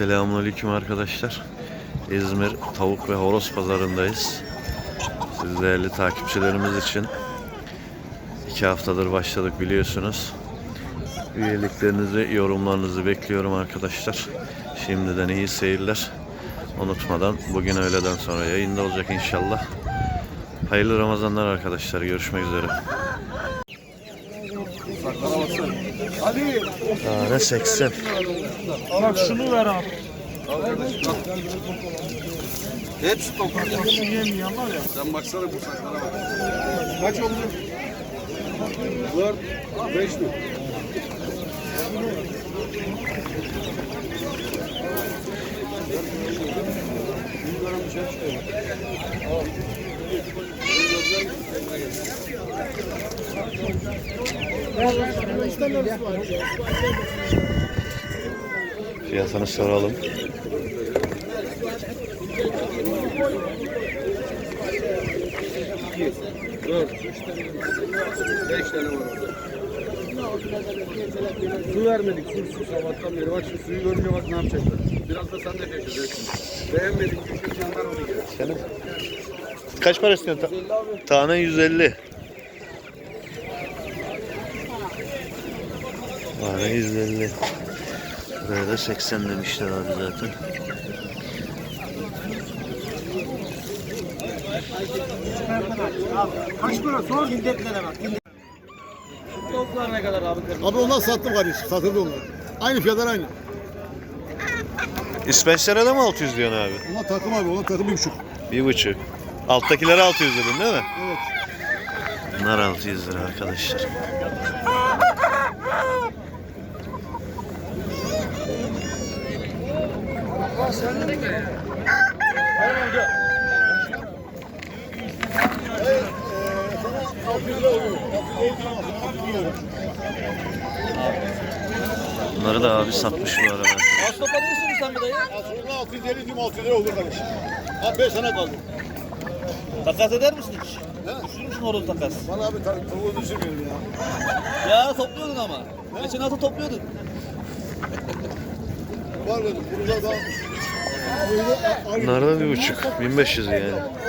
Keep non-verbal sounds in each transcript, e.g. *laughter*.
Selamünaleyküm arkadaşlar. İzmir Tavuk ve Horoz Pazarındayız. Siz değerli takipçilerimiz için iki haftadır başladık biliyorsunuz. Üyeliklerinizi, yorumlarınızı bekliyorum arkadaşlar. Şimdiden iyi seyirler. Unutmadan bugün öğleden sonra yayında olacak inşallah. Hayırlı Ramazanlar arkadaşlar. Görüşmek üzere. Tane 80. bak şunu ver abi. Hepsi toprak. Şunu yemeyen var ya. Sen baksana bu saçlara bak. Kaç oldu? Dört, beş mi? Fiyatını soralım. Dört, beş tane var orada. Su vermedik, su, su sabahtan beri. Bak şu suyu görünce bak ne yapacaklar. Biraz da sen de şaşıracaksın. Beğenmedik, çünkü yandan onu gel. Senin. Kaç para istiyorsun? Ta- tane 150. Tane 150. Buraya da 80 demişler abi zaten. Kaç para sor? Hindetlere bak. Tavuklar ne kadar abi? Abi onlar sattım kardeşim. Satıldı onlar. Aynı fiyatlar aynı. İspençlere de mi 600 diyorsun abi? Onlar takım abi. Onlar takım bir buçuk. Bir buçuk. Alttakilere 600 dedin değil mi? Evet. Bunlar 600 lira arkadaşlar. Bunları da abi satmış bu arada. Asla para istiyorsun sen bir dayı? Aslında 650 diyeyim 600 lira olur kardeşim. Abi 5 sana kaldı. Takas eder misin hiç? Düşürür müsün horoz takas? Bana abi ta- tavuğu düşürmüyorum ya. Ya topluyordun ama. Geçen hafta topluyordun. Var dedim. Burada da Bunlar da bir buçuk. 1500 yani. Tane.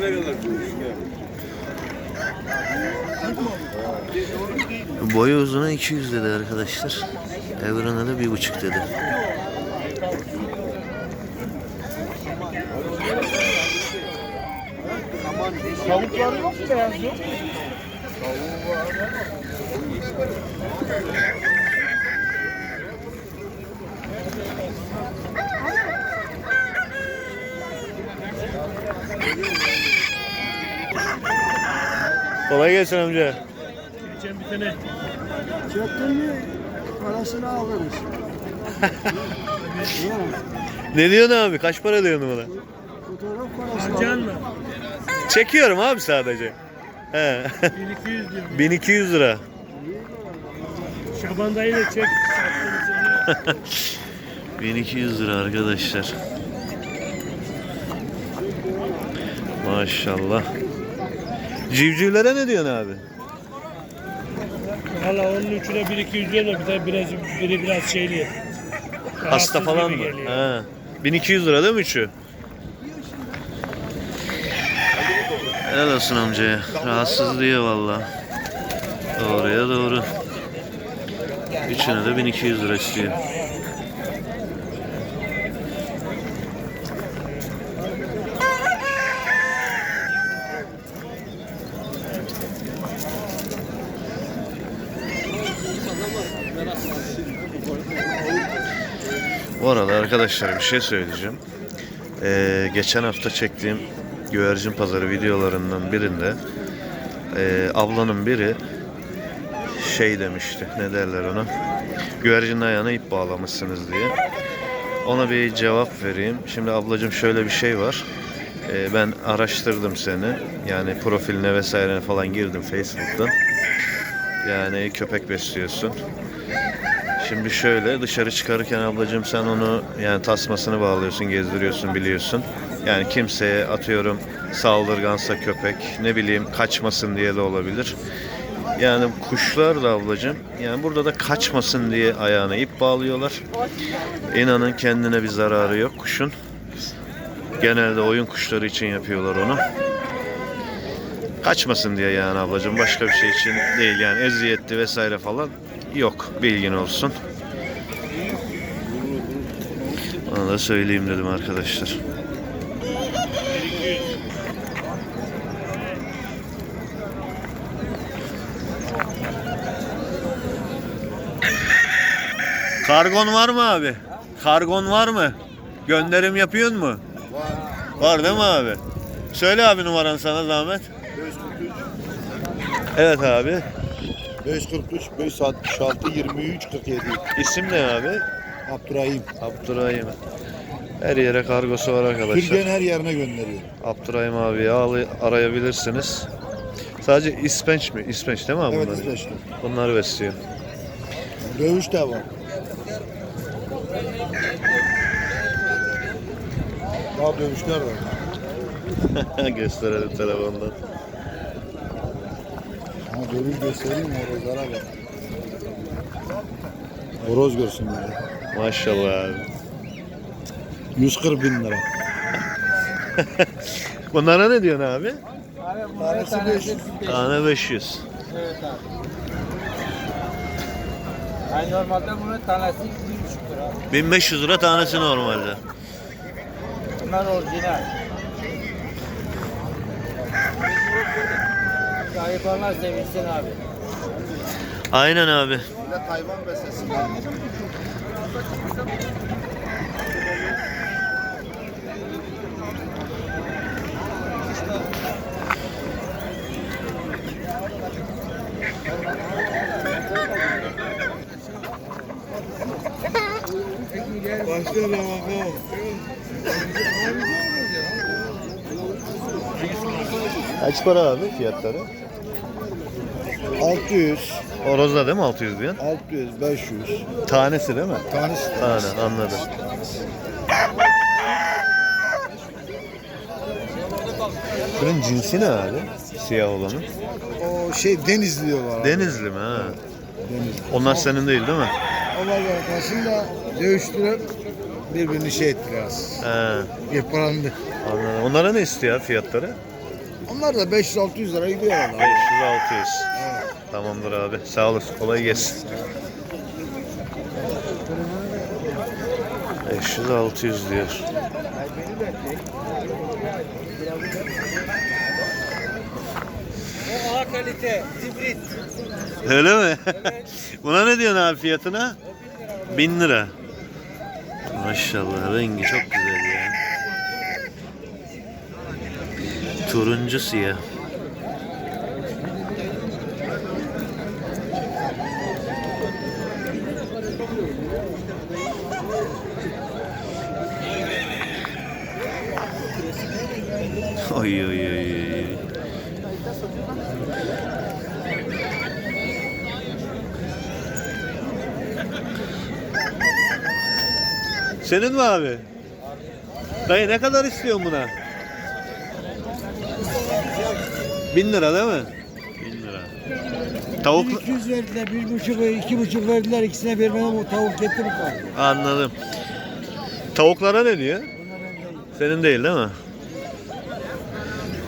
ne kadar Boyu uzuna 200 dedi arkadaşlar. Evrana da bir buçuk dedi. Tavuklar yok mu beyaz yok? Kolay gelsin amca. Geçen bir tane. Çöktün mü parasını alırız. Ne diyorsun abi? Kaç para diyorsun bana? Fotoğraf parası Harcan mı? Çekiyorum abi sadece. He. 1200 diyor. 1200 lira. Şaban dayı da çek. sattığını söylüyor. 1200 lira arkadaşlar. Maşallah. Civcivlere ne diyorsun abi? Valla onun üçüne 1200 diyor da bir de biraz, biri biraz şeyli. Hasta Rahatsız falan gibi mı? geliyor. Ha. 1200 lira değil mi üçü? Helal olsun amcaya. Rahatsız diye valla. Doğruya doğru. Üçüne de 1200 lira istiyor. Bu arada arkadaşlar bir şey söyleyeceğim. Ee, geçen hafta çektiğim güvercin pazarı videolarından birinde e, ablanın biri şey demişti. Ne derler ona? Güvercinin ayağına ip bağlamışsınız diye. Ona bir cevap vereyim. Şimdi ablacığım şöyle bir şey var. Ee, ben araştırdım seni. Yani profiline vesairene falan girdim Facebook'tan. Yani köpek besliyorsun. Şimdi şöyle dışarı çıkarırken ablacığım sen onu yani tasmasını bağlıyorsun, gezdiriyorsun biliyorsun. Yani kimseye atıyorum saldırgansa köpek ne bileyim kaçmasın diye de olabilir. Yani kuşlar da ablacığım yani burada da kaçmasın diye ayağına ip bağlıyorlar. İnanın kendine bir zararı yok kuşun. Genelde oyun kuşları için yapıyorlar onu. Kaçmasın diye yani ablacığım başka bir şey için değil yani eziyetli vesaire falan yok bilgin olsun. Onu da söyleyeyim dedim arkadaşlar. Kargon var mı abi? Kargon var mı? Gönderim yapıyorsun mu? Var değil mi abi? Söyle abi numaranı sana zahmet. 543, Evet abi. 543, 566, 23, 47. İsim ne abi? Abdurrahim. Abdurrahim. Her yere kargosu var arkadaşlar. Türkiye'nin her yerine gönderiyor. Abdurrahim abi arayabilirsiniz. Sadece ispenç mi? İspenç değil mi abi Evet bunlar? İsveç'te. Bunları besliyor. Dövüş de var. Daha dövüşler var. *laughs* Gösterelim telefondan. Dövüş göstereyim mi horozlara bak. Horoz görsün yani. Maşallah abi. 140 bin lira. *laughs* Bunlara ne diyorsun abi? Tanesi 500. Tane 500. Evet abi. Yani normalde bunun tanesi 1,5 lira. 1500 lira tanesi normalde. Bunlar orijinal. Garibanlar sevinsin abi. Aynen abi. Millet hayvan beslesin. Başka ne bakalım. Kaç para abi fiyatları? 600, Orozda değil mi 600 diyorsun? 600, 500. Tanesi değil mi? Tanesi. Tane anladım. Bunun cinsi ne abi? Siyah olanın. O şey Denizli diyorlar. Denizli mi ha? Denizli. Onlar senin değil değil mi? Onlar arkasında dövüştürüp birbirini şey etti biraz. He, Yıprandı. anladım. Onlara ne istiyor abi fiyatları? Onlar da 500-600 lira gidiyor valla. 500-600. Tamamdır abi. Sağ olasın. Kolay gelsin. 500-600 diyor. O A kalite, hibrit. Öyle mi? *laughs* Buna ne diyorsun abi fiyatına? 1000 lira. Maşallah rengi çok güzel ya. Turuncu siyah. Oy oy oy. Senin mi abi? Dayı ne kadar istiyorsun buna? Bin lira değil mi? Bin lira. Tavuk 200 verdiler, bir buçuk, iki buçuk verdiler. ikisine vermeden o tavuk getirip aldı. anladım. Tavuklara ne diyor? Senin değil değil mi?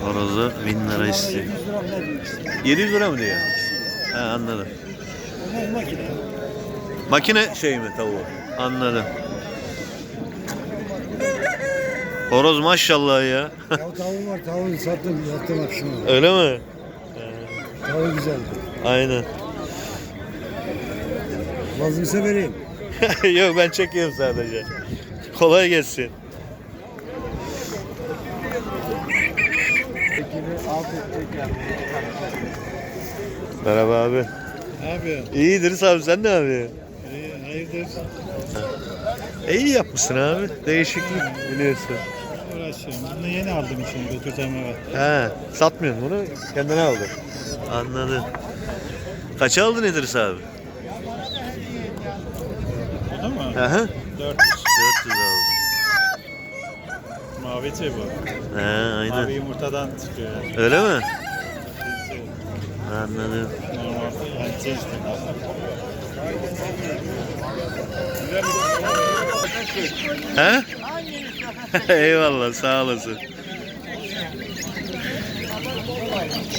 Horozu bin lira istiyor. 100 lira ne diyor ikisi? 700 lira mı diyor? He anladım. Onlar makine. Makine şey mi tavuğu? Anladım. Horoz maşallah ya. Ya tavuğum var, tavuğu sattım, sattım akşamı. Öyle mi? Tavuğu güzeldi. Aynen. Lazımsa vereyim. *laughs* Yok ben çekiyorum sadece. Kolay gelsin. Merhaba abi. Abi, İyi İdris abi sen ne abi? hayırdır? İyi yapmışsın abi. Değişiklik biliyorsun. Uğraşıyorum. Bunu yeni aldım için götüreceğim eve. He, satmıyorsun bunu kendine aldın. Anladım. Kaça aldın İdris abi? O da mı? Aha. 400. 400 aldım. Mavi tüy bu. He Mavi aynen. yumurtadan çıkıyor yani. Öyle mi? Cinsi Anladım. Normal. Yani cinsi. He? *laughs* Eyvallah sağ olasın.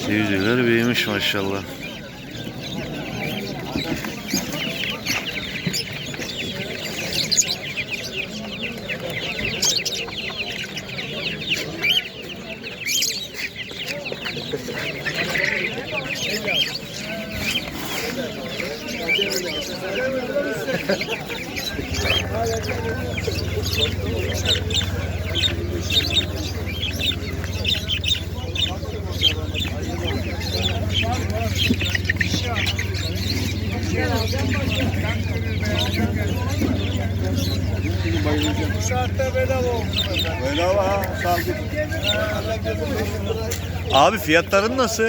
Civcivler büyümüş maşallah. Bedava ha. Sabit. Abi fiyatların nasıl?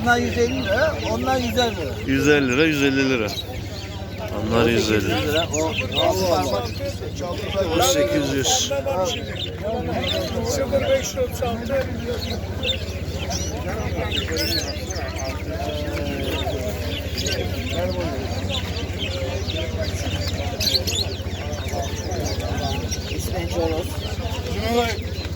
Bunlar 150 lira, onlar 150 lira. 150 lira 150 lira. Onlar 150 lira. Allah Allah. Bu 800. 0536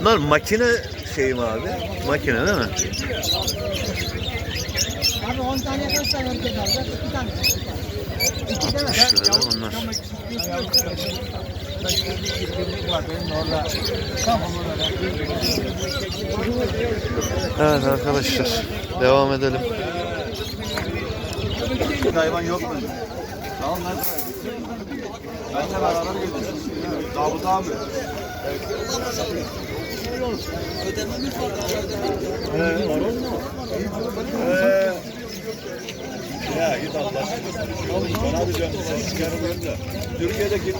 Bunlar makine şey mi abi? Makine değil mi? Abi 10 tane kaç tane erkek alacak? 2 tane. 60 lira da bunlar. Evet arkadaşlar devam edelim. Hayvan yok mu? Tamam lan. Ben de beraber götürdüm. Davut abi.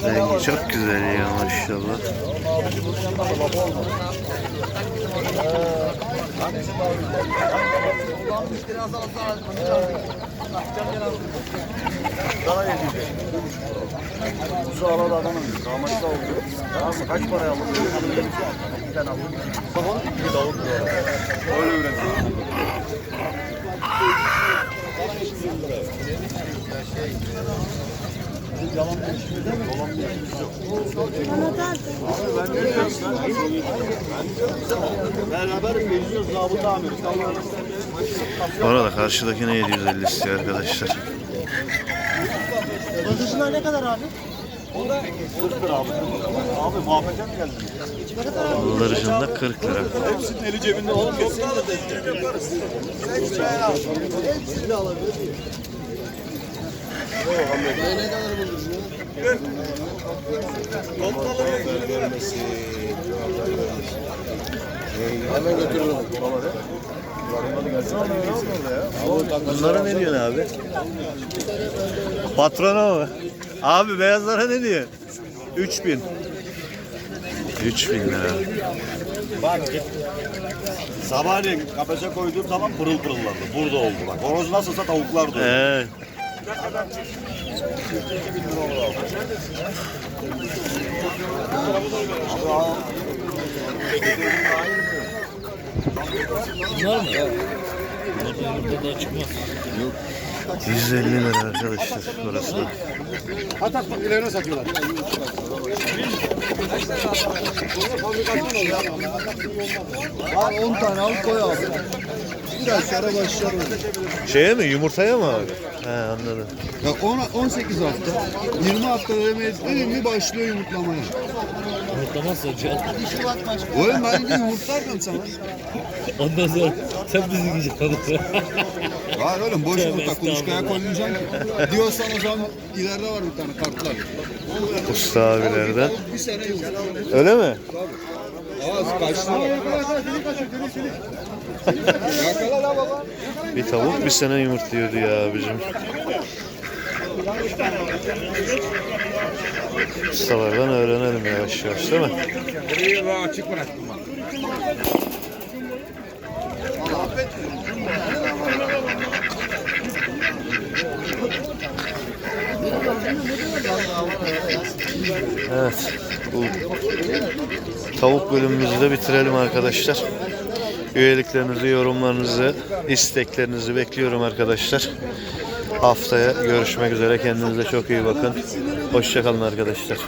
Rengi çok güzel ya maşallah. Sana yediyecek. Bu sağladı adamın. Rahmetli oldu. Tamam mı? Kaç paraya aldın? Bir tane aldım. Babam bir davul diyor. Öyle üretiyor. Yalan konuşmuyor değil mi? Yalan. Allah'ın Orada karşıdakine 750 istiyor arkadaşlar. Bıldırcınlar ne kadar abi? 40 lira abi. Abi muhabbete mi geldin? Bıldırcında 40 lira. Hepsinin eli cebinde oğlum. Hepsini de destek yaparız. Hepsini de alabilir miyim? Ne kadar Hemen götürürüm. Bunlara ne diyorsun abi? Patrona mı? Abi beyazlara ne diyor? 3000. 3000 lira. Bak Sabahleyin kafese koyduğum zaman pırıl pırıllardı. Burada oldu bak. Horoz nasılsa tavuklar da oldu. Evet. Yok. 150 lira arkadaşlar burası. da. Hatta ilerine satıyorlar. Al 10 tane al koy abi. Da şara başlar. Şeye mi yumurtaya mı abi? He anladım. Ya ona 18 hafta, 20 hafta demeyiz mi başlıyor yumurtlamaya. Yumurtlamazsa can. Oğlum ben de yumurtlardım sana. Ondan sonra sen bizi yiyeceksin. Var oğlum boş Tövbe yumurta kuluçkaya koymayacaksın ki. Diyorsan o zaman ileride var bir tane kartlar. Usta abilerden. Bir sene yumurta. Öyle mi? Ağız kaçtı. Bir tavuk bir sene yumurtluyordu ya abicim. Ustalardan öğrenelim yavaş yavaş değil mi? Evet. Bu tavuk bölümümüzü de bitirelim arkadaşlar. Üyeliklerinizi, yorumlarınızı, isteklerinizi bekliyorum arkadaşlar. Haftaya görüşmek üzere. Kendinize çok iyi bakın. Hoşçakalın arkadaşlar.